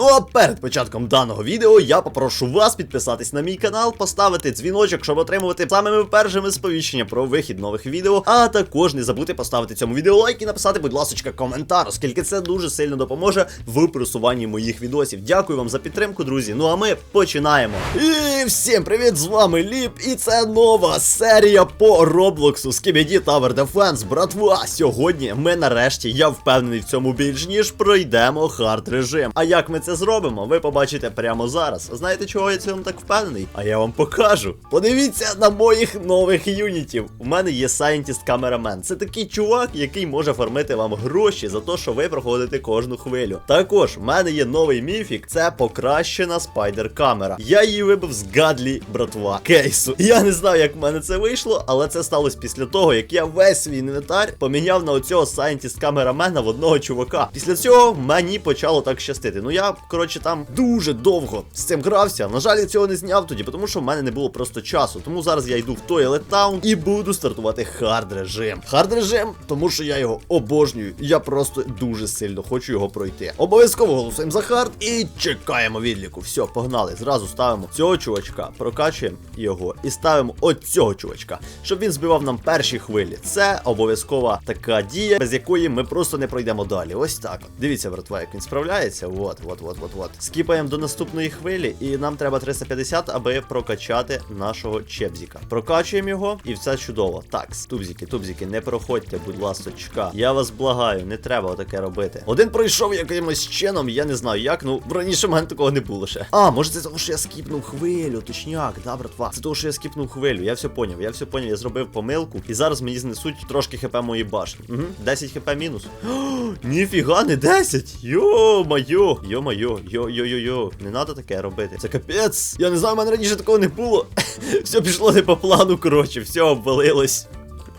Ну а перед початком даного відео я попрошу вас підписатись на мій канал, поставити дзвіночок, щоб отримувати самими першими сповіщення про вихід нових відео. А також не забудьте поставити цьому відео лайк і написати, будь ласка, коментар, оскільки це дуже сильно допоможе в просуванні моїх відосів. Дякую вам за підтримку, друзі. Ну а ми починаємо. І всім привіт! З вами Ліп, і це нова серія по Роблоксу Skibidi Tower Defense. Братва, сьогодні ми нарешті, я впевнений в цьому більш ніж пройдемо хард режим. А як ми це зробимо, ви побачите прямо зараз. Знаєте, чого я цьому так впевнений? А я вам покажу. Подивіться на моїх нових юнітів. У мене є Scientist Cameraman. Це такий чувак, який може фармити вам гроші за те, що ви проходите кожну хвилю. Також в мене є новий міфік, це покращена спайдер камера. Я її вибив з Гадлі, братва, кейсу. Я не знаю, як в мене це вийшло, але це сталося після того, як я весь свій інвентар поміняв на оцього Scientist камерамена в одного чувака. Після цього мені почало так щастити. Ну я, коротше, там дуже довго з цим грався. На жаль, я цього не зняв тоді, тому що в мене не було просто часу. Тому зараз я йду в Toilet Town і буду стартувати хард режим. Хард режим, тому що я його обожнюю. Я просто дуже сильно хочу його пройти. Обов'язково голосуємо за хард і чекаємо відліку. Все, погнали. Зразу ставимо цього чувачка, прокачуємо його і ставимо оцього чувачка, щоб він збивав нам перші хвилі. Це обов'язкова така дія, без якої ми просто не пройдемо далі. Ось так. Дивіться, братва, як він справляється. От, от, от, от, от. Скіпаємо до наступної хвилі, і нам треба 350, аби прокачати нашого чепзіка. Прокачуємо його, і все чудово. Так, тубзіки, тубзіки, не проходьте, будь ласочка. Я вас благаю, не треба таке робити. Один пройшов якимось чином, я не знаю як. Ну раніше в мене такого не було ще. А, може це того, що я скіпнув хвилю, точняк, да, братва. Це того, що я скіпнув хвилю. Я все поняв, я все поняв, я зробив помилку. І зараз мені знесуть трошки хп моєї башні. Угу, 10 хп мінус. Ніфіга, не 10. Йо-майо, йо-майо, йо-йо-йо-йо. Не треба таке робити. Це капець. Я не знаю, в мене раніше такого не було. все пішло не по плану, коротше, все обвалилось.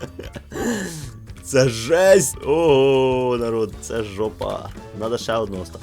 Це жесть! Ого, народ, це жопа. Надо ще одного ста.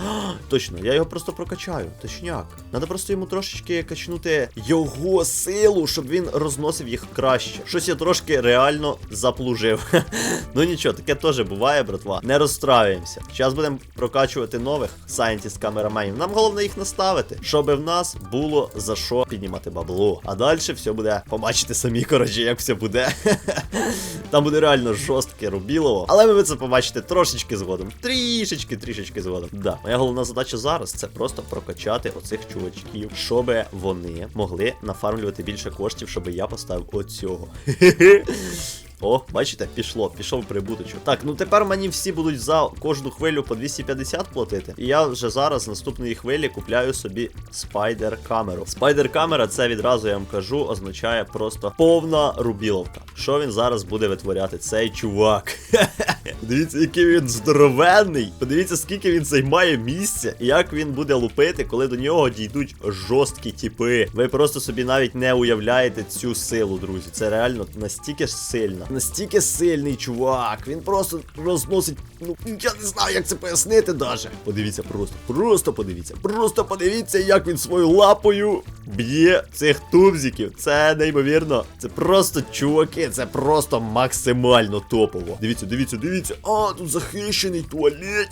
Точно, я його просто прокачаю. Точняк. Надо просто йому трошечки качнути його силу, щоб він розносив їх краще. Щось я трошки реально заплужив. ну нічого, таке теж буває, братва. Не розстраюємося. Зараз будемо прокачувати нових Scientist камераменів. Нам головне їх наставити, щоб в нас було за що піднімати бабло. А далі все буде. Побачите самі, коротше, як все буде. Там буде реально жорстке рубілово. Але ви це побачите трошечки згодом. Трішечки, трішечки згодом. Да, моя головна задача зараз це просто прокачати оцих чувачків, щоб вони могли нафармлювати більше коштів, щоб я поставив оцього. О, бачите, пішло, пішов прибуточок. Так, ну тепер мені всі будуть за кожну хвилю по 250 платити. І я вже зараз наступної хвилі купляю собі спайдер камеру. Спайдер камера, це відразу я вам кажу, означає просто повна рубіловка. Що він зараз буде витворяти? Цей чувак. Подивіться, який він здоровенний. Подивіться, скільки він займає місця, і як він буде лупити, коли до нього дійдуть жорсткі тіпи. Ви просто собі навіть не уявляєте цю силу, друзі. Це реально настільки ж сильно. Настільки сильний чувак. Він просто розносить. Ну я не знаю, як це пояснити даже. Подивіться просто, просто подивіться. Просто подивіться, як він свою лапою б'є цих тубзиків. Це неймовірно. Це просто чуваки, це просто максимально топово. Дивіться, дивіться, дивіться. А, тут захищений туалет.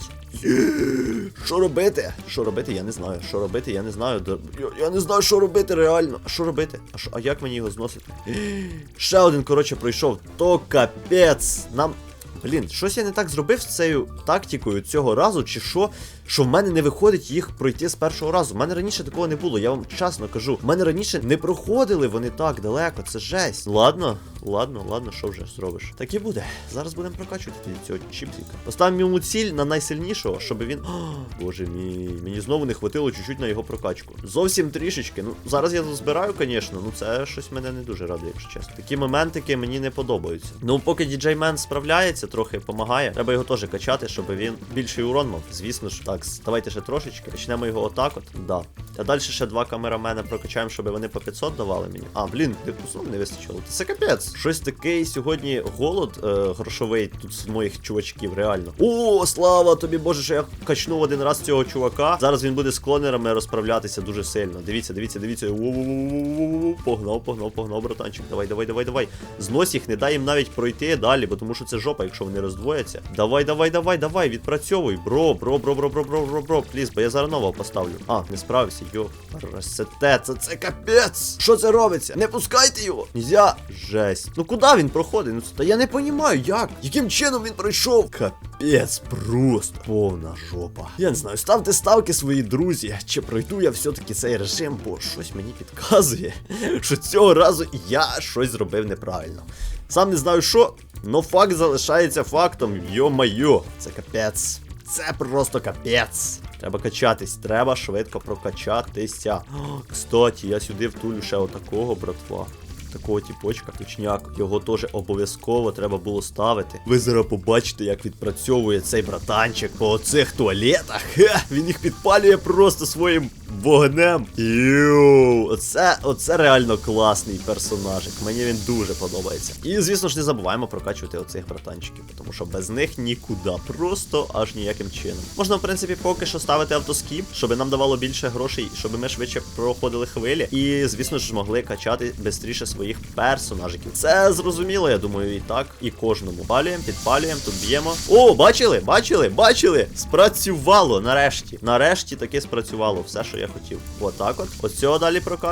Що робити? Що робити, я не знаю. Що робити, я не знаю. Я, я не знаю, що робити реально. А що робити? А, що, а як мені його зносити? Ще один, коротше, пройшов. То капець. Нам. Блін, щось я не так зробив з цією тактикою цього разу, чи що, що в мене не виходить їх пройти з першого разу. У мене раніше такого не було, я вам чесно кажу. В мене раніше не проходили вони так далеко, це жесть. Ладно, ладно, ладно, що вже зробиш. Так і буде. Зараз будемо прокачувати цього чіпсіка. Поставимо йому ціль на найсильнішого, щоб він. О, боже мій, мені знову не хватило чуть-чуть на його прокачку. Зовсім трішечки. Ну, зараз я збираю, звісно, ну це щось мене не дуже радує, якщо чесно. Такі моментики мені не подобаються. Ну, поки діджеймен справляється, трохи допомагає. Треба його теж качати, щоб він більший урон мав. Звісно ж. Так, давайте ще трошечки. Почнемо його отак от. Да. А далі ще два камерамена прокачаємо, щоб вони по 500 давали мені. А, блін, типу, не вистачило. Це капець. Щось такий сьогодні голод е, грошовий тут з моїх чувачків, реально. О, слава тобі, Боже, що я качнув один раз цього чувака. Зараз він буде з клонерами розправлятися дуже сильно. Дивіться, дивіться, дивіться. Погнав, погнав, погнав, братанчик. Давай, давай, давай, давай. Знось їх, не дай їм навіть пройти далі, бо тому що це жопа, якщо вони роздвояться. Давай, давай, давай, давай, відпрацьовуй. Бро, бро, бро, бро, бро, бро, бро, бро, пліз, бо я зараз нового поставлю. А, не справився, йо. Расете, це, це капець. Що це робиться? Не пускайте його. Нельзя. Жесть. Ну куди він проходить? Ну та я не розумію, як. Яким чином він пройшов? Капець, просто повна жопа. Я не знаю, ставте ставки свої друзі, чи пройду я все-таки цей режим, бо щось мені підказує, що цього разу я щось зробив неправильно. Сам не знаю що, но факт залишається фактом. Йо-майо, це капець. Це просто капець. Треба качатись, треба швидко прокачатися. О, кстати, я сюди втулю ще отакого, братва. Такого тіпочка, точняк, його теж обов'язково треба було ставити. Ви зараз побачите, як відпрацьовує цей братанчик по оцих туалетах. Хе, він їх підпалює просто своїм вогнем. Йоу, оце, оце реально класний персонажик. Мені він дуже подобається. І звісно ж не забуваємо прокачувати оцих братанчиків, тому що без них нікуди. Просто аж ніяким чином. Можна, в принципі, поки що ставити автоскіп, щоб нам давало більше грошей, щоб ми швидше проходили хвилі. І, звісно ж, могли качати швидше своїх персонажиків. Це зрозуміло, я думаю, і так, і кожному. Палюємо, підпалюємо, тут б'ємо. О, бачили, бачили, бачили! Спрацювало нарешті. Нарешті таки спрацювало все, що я хотів. Отак от. Ось цього далі прокачуємо.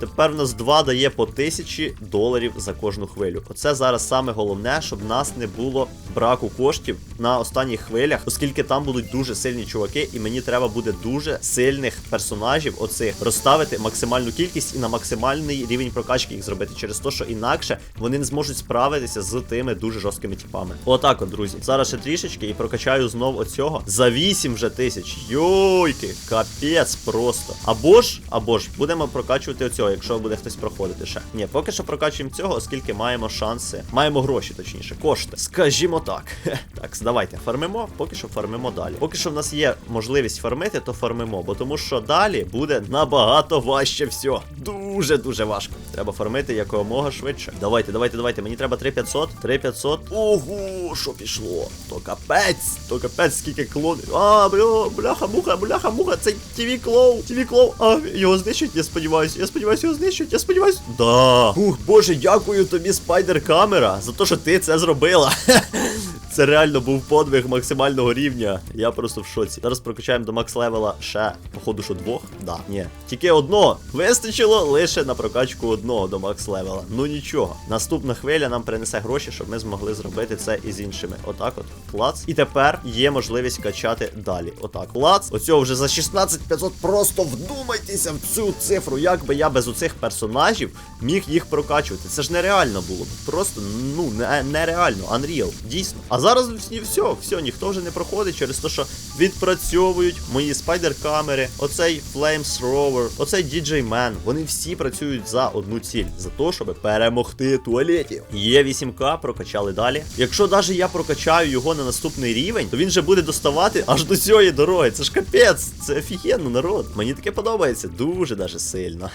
Тепер в нас два дає по тисячі доларів за кожну хвилю. Оце зараз саме головне, щоб нас не було браку коштів на останніх хвилях, оскільки там будуть дуже сильні чуваки, і мені треба буде дуже сильних персонажів оцих розставити максимальну кількість і на максимальний рівень прокачки їх зробити через те, що інакше вони не зможуть справитися з тими дуже жорсткими типами. Отак от, друзі. Зараз ще трішечки і прокачаю знов оцього за 8 вже тисяч. Йойки, капець просто. Або ж, або ж, будемо прокачувати оцього, якщо буде хтось проходити ще. Ні, поки що прокачуємо цього, оскільки маємо шанси. Маємо гроші, точніше, кошти. Скажімо так. Так, давайте фармимо, поки що фармимо далі. Поки що в нас є можливість фармити, то фармимо, бо тому що далі буде набагато важче все. Дуже дуже важко. Треба фармити якомога швидше. Давайте, давайте, давайте. Мені треба 3500, 3500. Ого, що пішло? То капець, то капець, скільки клонів. А, бля, бляха, муха, бляха, муха, це TV клоу, TV клоу. А, його знищать, я сподіваюся. Я сподіваюся, його знищать, я сподіваюся. Да. Ух, боже, дякую тобі, спайдер камера, за те, що ти це зробила. Це реально був подвиг максимального рівня. Я просто в шоці. Зараз прокачаємо до макс левела ще, походу, що двох. Да, ні. Тільки одного. Вистачило лише на прокачку одного до макс левела. Ну нічого. Наступна хвиля нам принесе гроші, щоб ми змогли зробити це і з іншими. Отак от. Клац. І тепер є можливість качати далі. Отак. Клац. Оцього вже за 16500. Просто вдумайтеся в цю цифру. Як би я без оцих персонажів міг їх прокачувати. Це ж нереально було. Просто ну не, нереально. Unreal. Дійсно. А зараз все, все, ніхто вже не проходить через те, що відпрацьовують мої спайдер-камери, оцей Flamethrower, оцей DJ Man. Вони всі працюють за одну ціль, за те, щоб перемогти туалетів. Є 8К, прокачали далі. Якщо навіть я прокачаю його на наступний рівень, то він же буде доставати аж до цієї дороги. Це ж капець, це офігенно, народ. Мені таке подобається дуже даже сильно.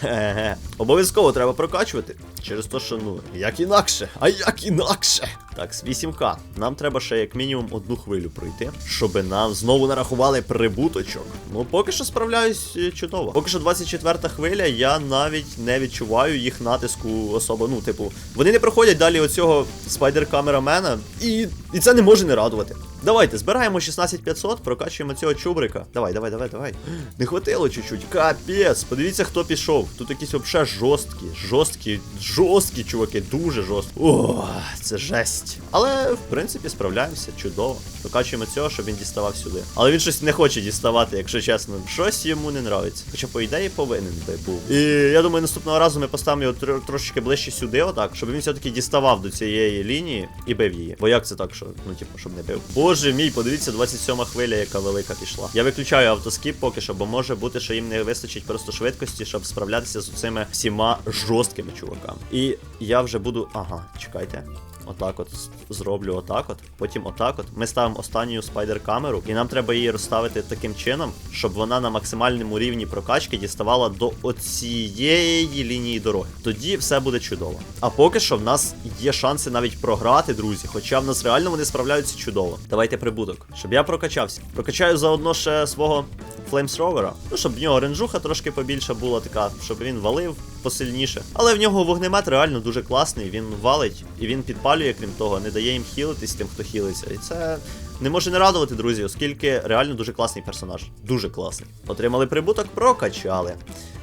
Обов'язково треба прокачувати. Через те, що ну, як інакше, а як інакше. Так, з 8К. Нам треба ще як мінімум одну хвилю пройти, щоб нам знову нарахували прибуточок. Ну, поки що справляюсь е, чудово. Поки що 24 хвиля, я навіть не відчуваю їх натиску особо. Ну, типу, вони не проходять далі оцього спайдер-камерамена, і, і це не може не радувати. Давайте, збираємо 16500, прокачуємо цього чубрика. Давай, давай, давай, давай. Не хватило чуть-чуть. Капець. Подивіться, хто пішов. Тут якісь вообще жорсткі, жорсткі, жорсткі чуваки, дуже жорсткі. О, це жесть. Але, в принципі, справляємося чудово. Прокачуємо цього, щоб він діставав сюди. Але він щось не хоче діставати, якщо чесно. Щось йому не нравиться. Хоча, по ідеї, повинен би був. І я думаю, наступного разу ми поставимо його тр- трошечки ближче сюди, отак, щоб він все-таки діставав до цієї лінії і бив її. Бо як це так, що, ну, типу, щоб не бив. Боже мій, подивіться, 27 хвиля, яка велика пішла. Я виключаю автоскіп поки що, бо може бути, що їм не вистачить просто швидкості, щоб справлятися з цими всіма жорсткими чуваками. І я вже буду. Ага, чекайте. Отак от зроблю отак от. Потім отак от. Ми ставимо останню спайдер-камеру, і нам треба її розставити таким чином, щоб вона на максимальному рівні прокачки діставала до оцієї лінії дороги. Тоді все буде чудово. А поки що в нас є шанси навіть програти, друзі. Хоча в нас реально вони справляються чудово. Давайте прибуток, щоб я прокачався. Прокачаю заодно ще свого флеймсровера. Ну, щоб в нього ренжуха трошки побільша була така, щоб він валив посильніше. Але в нього вогнемет реально дуже класний. Він валить і він підпалює, крім того, не дає їм хілитись тим, хто хілиться. І це не може не радувати, друзі, оскільки реально дуже класний персонаж. Дуже класний. Отримали прибуток, прокачали.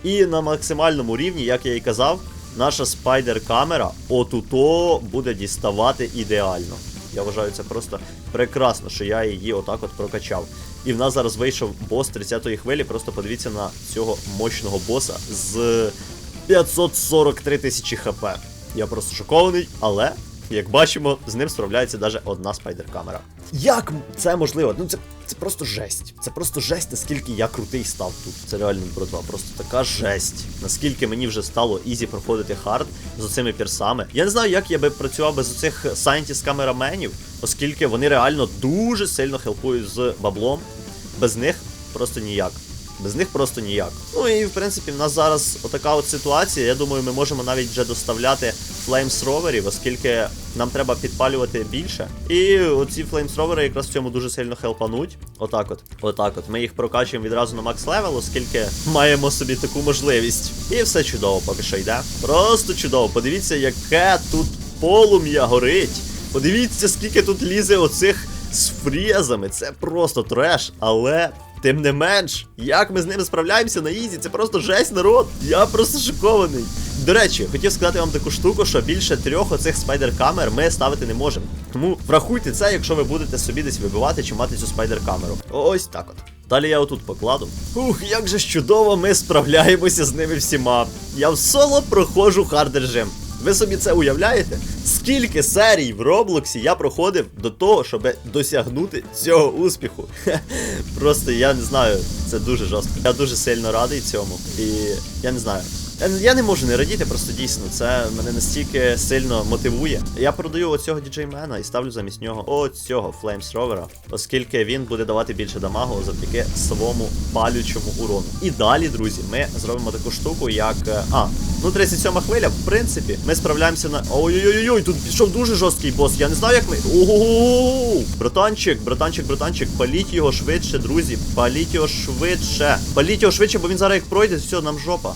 І на максимальному рівні, як я і казав, наша спайдер-камера отуто буде діставати ідеально. Я вважаю, це просто прекрасно, що я її отак от прокачав. І в нас зараз вийшов бос 30-ї хвилі. Просто подивіться на цього мощного боса з 543 тисячі хп. Я просто шокований, але, як бачимо, з ним справляється навіть одна спайдер-камера. Як це можливо? Ну це, це просто жесть. Це просто жесть, наскільки я крутий став тут. Це реально братва, просто така жесть. Наскільки мені вже стало ізі проходити хард з оцими пірсами. Я не знаю, як я би працював без оцих сайентіст камераменів, оскільки вони реально дуже сильно хелпують з баблом. Без них просто ніяк. Без них просто ніяк. Ну і в принципі в нас зараз отака от ситуація. Я думаю, ми можемо навіть вже доставляти флеймс-роверів, оскільки нам треба підпалювати більше. І оці флеймс-ровери якраз в цьому дуже сильно хелпануть. Отак от. Отак от. Ми їх прокачуємо відразу на макс левел, оскільки маємо собі таку можливість. І все чудово поки що йде. Просто чудово. Подивіться, яке тут полум'я горить. Подивіться, скільки тут лізе оцих з фрезами. Це просто треш, але. Тим не менш, як ми з ними справляємося на ізі, це просто жесть народ. Я просто шокований. До речі, хотів сказати вам таку штуку, що більше трьох оцих спайдер-камер ми ставити не можемо. Тому врахуйте це, якщо ви будете собі десь вибивати чи мати цю спайдер-камеру. Ось так от. Далі я отут покладу. Ух, як же чудово ми справляємося з ними всіма. Я в соло проходжу хард режим. Ви собі це уявляєте? Скільки серій в Роблоксі я проходив до того, щоб досягнути цього успіху? Просто я не знаю, це дуже жорстко. Я дуже сильно радий цьому. І я не знаю. Я, я не можу не радіти, просто дійсно, це мене настільки сильно мотивує. Я продаю оцього діджеймена і ставлю замість нього оцього Flames Rovera, оскільки він буде давати більше дамагу завдяки своєму палючому урону. І далі, друзі, ми зробимо таку штуку, як. е, А, ну 37 хвиля, в принципі, ми справляємося на. Ой-ой-ой, тут пішов дуже жорсткий бос. Я не знаю, як ми. Ого! Братанчик, братанчик, братанчик, паліть його швидше, друзі. Паліть його швидше. Паліть його швидше, бо він зараз як пройде, все, нам жопа.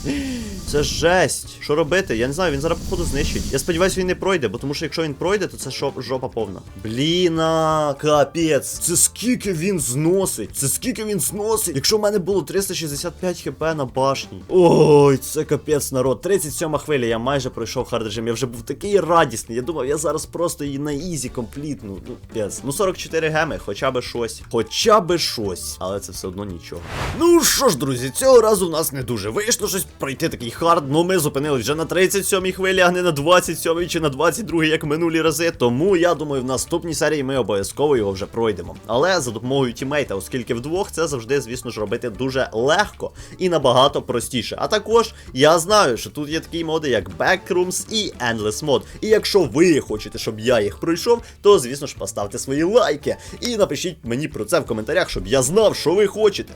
Це жесть. Що робити? Я не знаю, він зараз походу знищить. Я сподіваюся, він не пройде, бо тому що якщо він пройде, то це шоп, жопа повна. Бліна, капець. Це скільки він зносить? Це скільки він зносить? Якщо в мене було 365 хп на башні. Ой, це капець, народ. 37 хвиля, я майже пройшов хард режим. Я вже був такий радісний. Я думав, я зараз просто її на ізі комплітну. Ну, пец. Ну 44 геми, хоча би щось. Хоча би щось. Але це все одно нічого. Ну що ж, друзі, цього разу в нас не дуже вийшло щось пройти такий хард. Ну ми зупинились вже на 37 хвилі, а не на 27 чи на 22, як минулі рази. Тому я думаю, в наступній серії ми обов'язково його вже пройдемо. Але за допомогою тімейта, оскільки вдвох це завжди, звісно ж, робити дуже легко і набагато простіше. А також я знаю, що тут є такі моди, як Backrooms і Endless Mod. І якщо ви хочете, щоб я їх пройшов, то звісно ж поставте свої лайки і напишіть мені про це в коментарях, щоб я знав, що ви хочете.